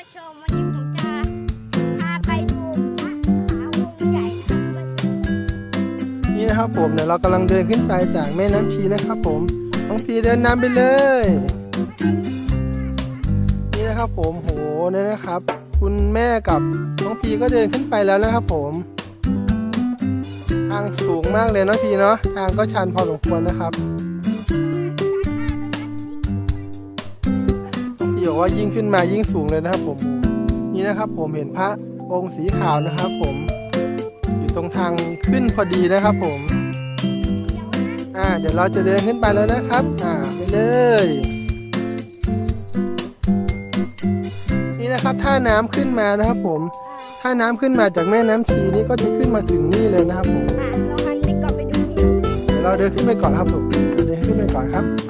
ผู้ชมวันนี้ผมจะพาไปดูพระมหาวงใหญ่นะครับนี่นะครับผมเดี๋ยวเรากำลังเดินขึ้นไปจากแม่น้ำชีนะครับ ผมน้องพีเดินนำไปเลย นี่นะครับผมโหเนี่ยนะครับ คุณแม่กับน้องพีก็เดินขึ้นไปแล้วนะครับ ผมทางสูงมากเลยเนาะพีเนาะทางก็ชันพอสมควรนะครับ พีบอกว่ายิ่งขึ้นมายิ่งสูงเลยนะครับ ผม นี่นะครับ ผมเห็นพระองค์สีขาวนะครับ ผมอยู่ตรงทางขึ้นพอดีนะครับ ผม อ่า เดี๋ยวเราจะเดินขึ้นไปแล้วนะครับ อ่าไปเลย นี่นะครับถ้าน้ำขึ้นมานะครับ ผม ถ้าน้ำขึ้นมาจากแม่น้ำชีนี่ก็จะขึ้นมาถึงนี่เลยนะครับผมอะเราหันไปก่อนไปดูนี่เดี๋ยวเราเดินขึ้นไปก่อนครับผมเราเดินขึ้นไปก่อนครับ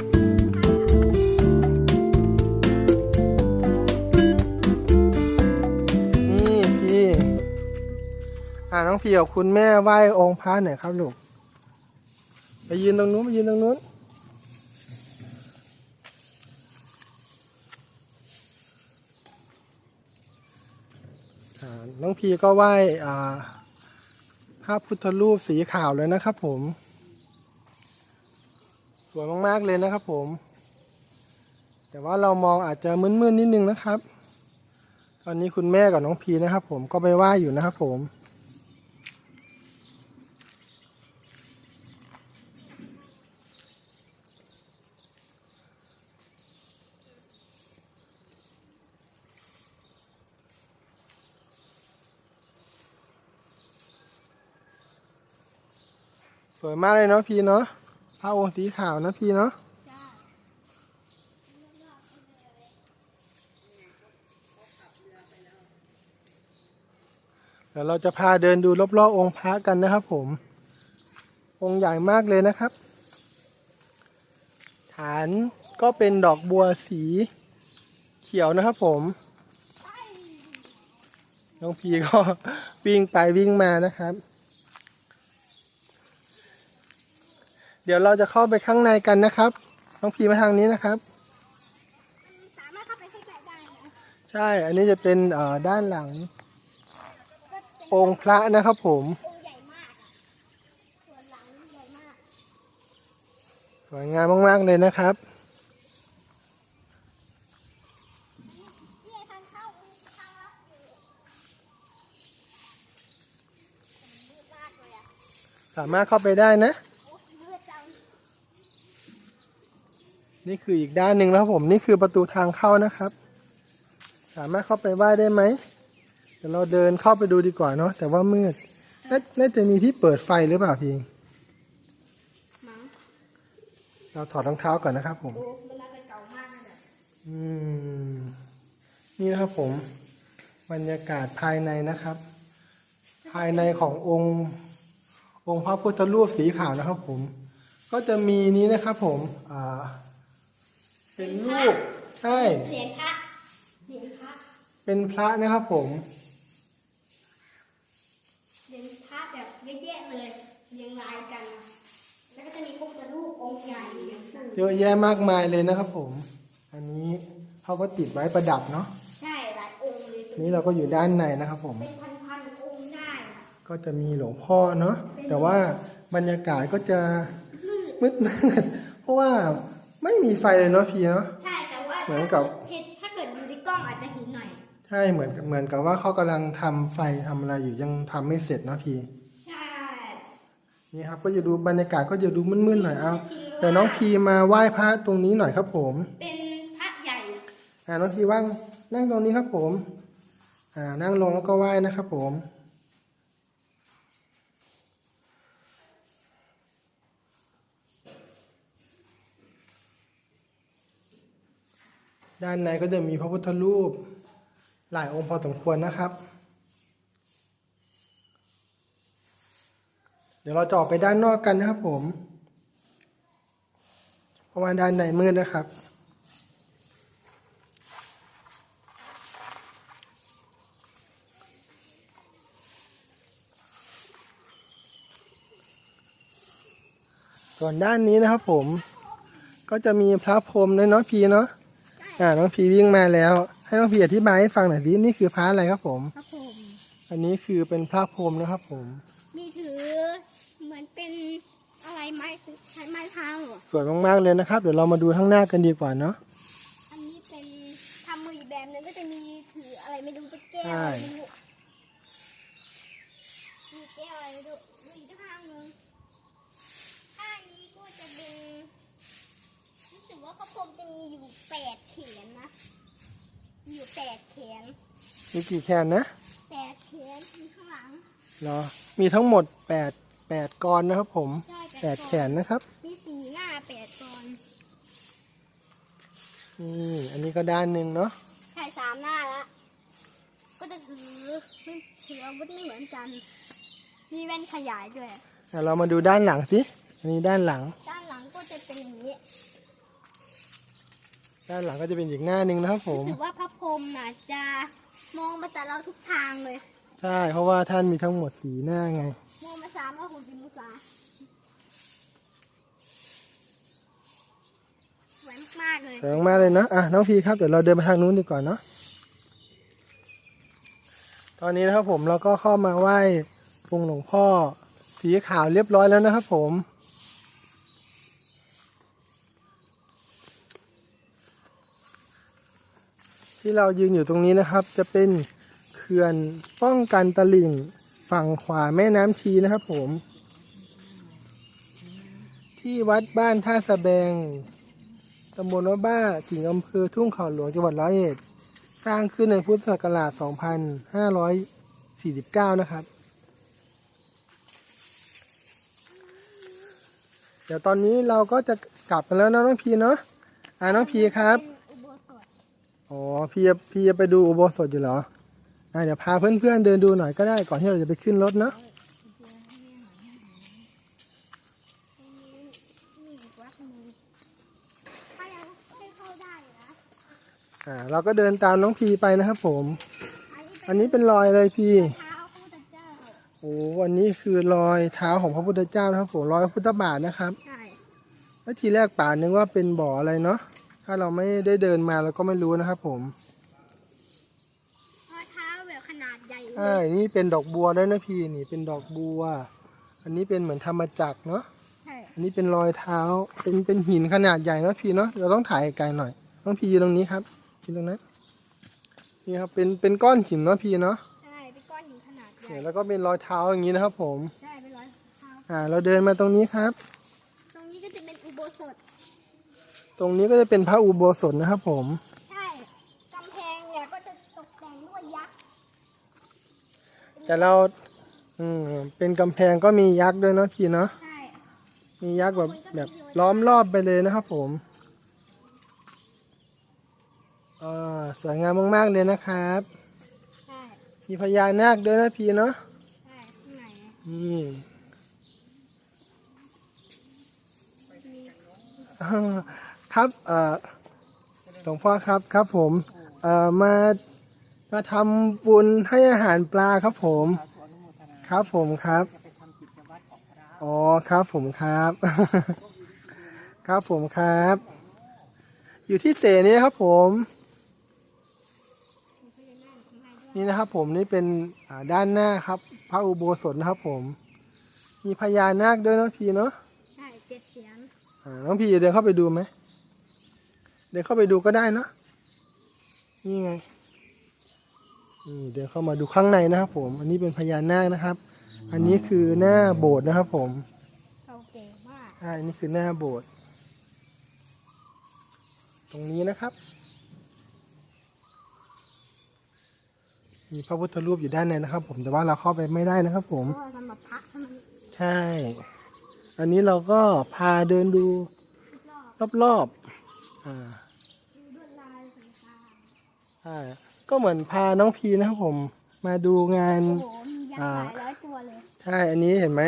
อ่าน้องพี่กับคุณแม่ไหว้องค์พระหน่อยครับลูกไปยืนตรงนู้นไปยืนตรงนู้นน้องพีก็ไหว้อ่าพระพุทธรูปสีขาวเลยนะครับผม สวยมากๆเลยนะครับผม แต่ว่าเรามองอาจจะมืดๆนิดนึงนะครับ ตอนนี้คุณแม่กับน้องพีนะครับผมก็ไปไหว้อยู่นะครับผม วยมากเลยเนาะพีเนาะพระองค์สีขาวนะพีเนาะเดี๋ยวเราจะพาเดินดูรอบๆองค์พระกันนะครับผม องค์ใหญ่มากเลยนะครับ ฐานก็เป็นดอกบัวสีเขียวนะครับผมน้องพีก็วิ่งไปวิ่งมานะครับ เดี๋ยวเราจะเข้าไปข้างในกันนะครับน้องพีมาทางนี้นะครับ สามารถเข้าไปใกล้ๆได้นะใช่ อันนี้จะเป็นเอ่อด้านหลังก็เป็นองค์พระนะครับผมองค์ใหญ่มากอะส่วนหลังใหญ่มาก สวยงามมาก ๆ เลยนะครับนี่ทางเข้าทางลับอยู่มืดมากเลยอะสามารถเข้าไปได้นะ โอ้มืดจัง นี่คืออีกด้านหนึ่งแล้วผมนี่คือประตูทางเข้านะครับ สามารถเข้าไปไหว้ได้ไหมเดี๋ยวเราเดินเข้าไปดูดีกว่าเนาะแต่ว่ามืดนาน่าจะมีที่เปิดไฟหรือเปล่าพิงเราถอดรองเท้าก่อนนะครับ ผมอืมนี่นะครับผม บรรยากาศภายในนะครับ ภายในขององค์ องค์พระพุทธรูปสีขาวนะครับ ผม ก็จะมีนี้นะครับ ผม อ่า เป็นรูปใช่ เหรียญพระเหรียญพระเป็นพระนะครับผม เหรียญพระแบบเยอะแยะเลยเรียงรายกัน แล้วก็จะมีพระพุทธรูปองค์ใหญ่อย่างนั้นเยอะแยะมากมายเลยนะครับผม อันนี้เขาก็ติดไว้ประดับเนาะใช่หลายองค์เลยนี่เราก็อยู่ด้านในนะครับผม เป็นพันๆองค์ได้อะก็จะมีหลวงพ่อเนาะแต่ว่าบรรยากาศก็จะมืดมืดๆเพราะว่า ไม่มีไฟเลยเนาะพี่เนาะ ใช่แต่ว่าเหมือนกับ เห็นถ้าเกิดดูในกล้องอาจจะเห็นหน่อย ใช่เหมือนเหมือนกับว่าเขากำลังทำไฟทำอะไรอยู่ยังทำไม่เสร็จเนาะพี่ ใช่นี่ครับ ก็จะดูบรรยากาศก็จะดูมืดๆหน่อยเอาแต่น้องพีมาไหว้พระตรงนี้หน่อยครับผมเป็นพระใหญ่อ่าน้องพีว่างนั่งตรงนี้ครับผม อ่านั่งลงแล้วก็ไหว้นะครับผม ด้านในก็จะมีพระพุทธรูป หลายองค์พอสมควรนะครับ เดี๋ยวเราจะออกไปด้านนอกกันนะครับผมเพราะว่าด้านในมืดนะครับส่วนด้านนี้นะครับผมก็จะมีพระพรหมด้วยเนาะพีเนาะ อ่าน้องพีวิ่งมาแล้ว ให้น้องพีอธิบายให้ฟังหน่อยสินี่คือพระอะไรครับผมพระพรหมอันนี้คือเป็นพระพรหมนะครับผม มีถือเหมือนเป็นอะไรไม้ใช้ไม้เท้าเหรอสวยมากๆเลยนะครับ เดี๋ยวเรามาดูข้างหน้ากันดีกว่าเนาะอันนี้เป็นทำมืออีกแบบนึงก็จะมีถืออะไรไม่รู้เป็นแก้วใช่อะไรไม่รู้มีแก้วอะไรไม่รู้ดูอีกข้างหนึงข้างนี้ก็จะเป็น รู้สึกว่าพระพรหมจะมีอยู่แปดเขียนนะมีอยู่แปดเขียนมีกี่แคนนะแปดเขียนมีข้างหลังเหรอ มีทั้งหมดแปดแปดกรนะครับผมใช่แปดแขนนะครับ มีสีหน้าแปดตอนนี่อันนี้ก็ด้านหนึ่งเนาะ ใช่สามหน้าละก็จะถือถืออาวุธไม่เหมือนกัน มีแว่นขยายด้วย อะเรามาดูด้านหลังสิ อันนี้ด้านหลัง ด้านหลังก็จะเป็นอย่างนี้ ด้านหลังก็จะเป็นอีกหน้าหนึ่งนะครับผม ถือว่าพระพรหมน่ะจะมองมาแต่เราทุกทางเลย ใช่ เพราะว่าท่านมีทั้งหมดสีหน้าไง มองมาสามร้อยหกสิบองศาสวยมากๆเลย สวยมากๆเลยเนาะอะน้องพีครับ เดี๋ยวเราเดินไปทางนู้นดีกว่าเนาะ ตอนนี้นะครับผมเราก็เข้ามาไหว้องค์หลวงพ่อสีขาวเรียบร้อยแล้วนะครับผม ที่เรายืนอยู่ตรงนี้นะครับ จะเป็นเขื่อนป้องกันตลิ่งฝั่งขวาแม่น้ำชีนะครับผม ที่วัดบ้านท่าสะแบงตำบลวัดบ้าถึงอำเภอทุ่งเขาหลวงจังหวัดร้อยเอ็ดสร้างขึ้นในพุทธศักราช 2549 นะครับ เดี๋ยวตอนนี้เราก็จะกลับกันแล้วนะน้องพีเนาะอ่าน้องพีครับ อ๋อพี่จะพี่จะไปดูอุโบสถอยู่เหรออ่าเดี๋ยวพาเพื่อนๆเดินดูหน่อยก็ได้ก่อนที่เราจะไปขึ้นรถเนาะนี่อีกวัดหนึงถ้ายังไม่เข้าได้อยู่นะอ่าเราก็เดินตามน้องพีไปนะครับผม อันนี้เป็นอันนี้เป็นรอยอะไรพี่เท้าพระพุทธเจ้าโอ้อันนี้คือรอยเท้าของพระพุทธเจ้านะครับผมรอยพระพุทธบาทนะครับใช่แล้วทีแรกป่านึกว่าเป็นบ่ออะไรเนาะ ถ้าเราไม่ได้เดินมาเราก็ไม่รู้นะครับผมรอยเท้าแบบขนาดใหญ่เลใช่ยนี่เป็นดอกบัวด้วยนะพี่นี่เป็นดอกบัว อันนี้เป็นเหมือนธรรมจักรเนาะ ใช่อันนี้เป็นรอยเท้า เป็นเป็นหินขนาดใหญ่เนาะพี่เนาะ เราต้องถ่ายไกลหน่อย ต้องพี่ยืนตรงนี้ครับยืนตรงนั้น นี่ครับ เป็นเป็นก้อนหินเนาะพี่เนาะใช่เป็นก้อนหินขนาดใหญ่เนี่ยแล้วก็เป็นรอยเท้าอย่างนี้นะครับผม ใช่เป็นรอยเท้าอ่า เราเดินมาตรงนี้ครับ ตรงนี้ก็จะเป็นอุโบสถ ตรงนี้ก็จะเป็นพระอุโบสถนะครับผม ใช่กำแพงเนี่ยก็จะตกแต่งด้วยยักษ์แต่เราอืมเป็นกำแพงก็มียักษ์ด้วยเนาะพี่เนาะใช่มียักษ์แบบแบบล้อมรอบไปเลยนะครับผมอ่าสวยงามมากๆเลยนะครับใช่มีพญานาคด้วยนะพี่เนาะใช่ข้างในนี่มีอ่า ครับเอ่อหลวงพ่อครับครับผมเอ่อมามาทำบุญให้อาหารปลาครับผมครับผมครับอ๋อครับผมครับ ครับผมครับ อยู่ที่เสนี้ครับผมมีพญานาคข้างในด้วยนี่นะครับผมนี่เป็นอ่าด้านหน้าครับ พระอุโบสถนะครับผม มีพญานาคด้วยเนาะพี่เนาะใช่เจ็ดเสียงอ่าน้องพี่เดินเข้าไปดูไหม เดินเข้าไปดูก็ได้เนาะนี่ไงนี่เดินเข้ามาดูข้างในนะครับผม อันนี้เป็นพญานาคนะครับ อันนี้คือหน้าโบสถ์นะครับผมเก่าแก่มากใช่อันนี้คือหน้าโบสถ์ตรงนี้นะครับ มีพระพุทธรูปอยู่ด้านในนะครับ ผมแต่ว่าเราเข้าไปไม่ได้นะครับ ผมก็สำหรับพระเท่านั้นใช่ อันนี้เราก็พาเดินดูรอบรอบๆ อ่าๆดูลวดลายต่างใช่ก็เหมือนพาน้องพีนะครับผม มาดูงานๆโอ้โหมียักษ์หลายร้อยตัวเลย ใช่อันนี้เห็นไหม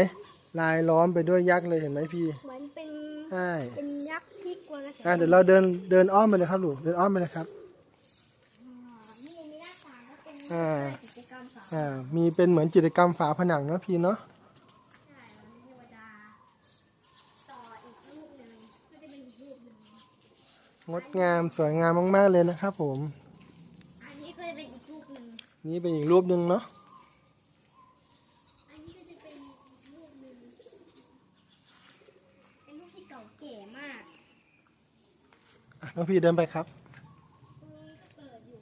ลายล้อมไปด้วยยักษ์เลยเห็นไหมพี่เหมือนเป็น ใช่เป็นยักษ์ที่กลัวนะอ่าเดี๋ยวเราเดินเดินอ้อมไปเลยครับลูกเดินอ้อมไปเลยครับนี่มีหน้าต่างก็เป็นอ่า กิจกรรมสอนอ่ามีเป็นเหมือนจิตรกรรมฝาผนังเนาะพี่เนาะ ใช่แล้วเทวดาต่ออีกรูปหนึ่งก็จะเป็นอีกรูปหนึ่ งงดงามสวยงามมาก ๆ เลยนะครับผมก็จะเป็นอีกรูปหนึ่งนี่เป็นอีกรูปหนึ่งเนาะอันนี้ก็จะเป็นอีกรูปหนึ่งเป็นรูปที่เก่าแก่มากอะน้องพี่เดินไปครับ ตรงนี้ก็เปิดอยู่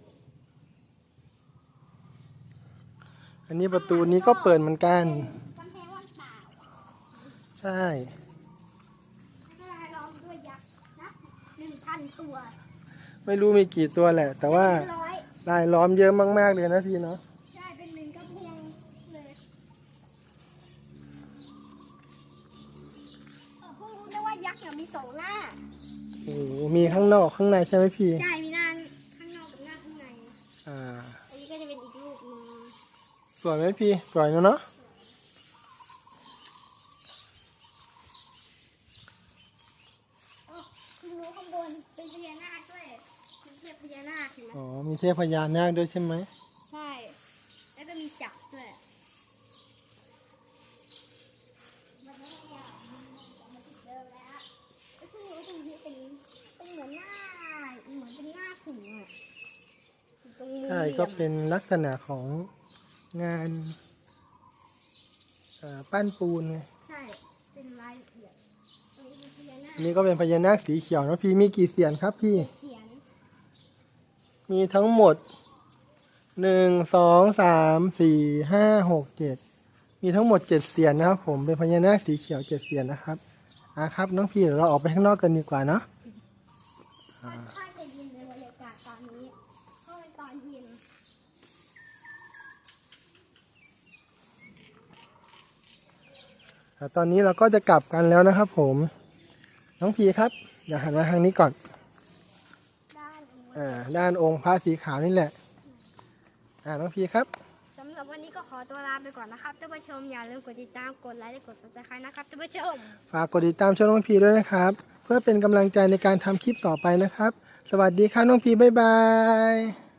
อันนี้ประตูนี้ก็เปิดเหมือนกัน กำแพงว่างเปล่า ใช่ ถ้าล้อมด้วยยักษ์นับหนึ่งพัน ตัวไม่รู้มีกี่ตัวแหละ แต่ว่าเป็นร้อยลายล้อมเยอะมากๆเลยนะพี่เนาะใช่เป็นหนึ่งกำแพงเลยเออเพิ่งรู้ได้ว่ายักษ์เนี่ยมีสองหน้าโอ้โหมีข้างนอกข้างในใช่ไหมพี่ ใช่มีหน้าข้างนอกกับหน้าข้างในอ่า อันนี้ก็จะเป็นอีกรูปหนึง สวยไหมพี่ สวยเนาะอ๋อคือรู้ข้าง บนเป็นพญานาคด้วยเป็นเทพพญานาคเห็นไหมอ๋อ มีเทพพญานาคด้วยใช่ไหมใช่ แล้วก็มีจักรด้วยมันไม่ได้อะมันติดเดิมแล้วแล้วซึ่งรู้ตรงนี้เป็นเป็นเหมือนหน้าเหมือนเป็นหน้าถึงอะอยู่ตรงมือใช่ก็เป็นลักษณะของงานเอ่อปั้นปูนไง ใช่ เป็นรายละเอียดตรง นี้เป็นพญานาคอันนี้ก็เป็นพญานาคสีเขียวนะพี่มีกี่เสียนครับพี่เขียนมีทั้งหมดหนึ่งสองสามสี่ห้าหกเจ็ดมีทั้งหมดเจ็ดเสียนนะครับ ผมเป็นพญานาคสีเขียวเจ็ดเสียนนะครับอะครับ น้องพี่เดี๋ยวเราออกไปข้างนอกกันดีกว่าเนาะค่อนข้างจะเย็นในบรรยากาศตอนนี้เพราะเป็นตอนเย็นอะตอนนี้เราก็จะกลับกันแล้วนะครับผม น้องพีครับอย่าหันมาทางนี้ก่อนด้านนู้นอ่า ด้านองค์พระสีขาวนี่แหละ อ่า น้องพีครับสำหรับวันนี้ก็ขอตัวลาไปก่อนนะครับท่านผู้ชมอย่าลืมกดติดตามกดไลค์และกด subscribe นะครับท่านผู้ชมฝากกดติดตามช่องน้องพีด้วยนะครับ เพื่อเป็นกำลังใจในการทำคลิปต่อไปนะครับ สวัสดีครับน้องพีบ๊ายบาย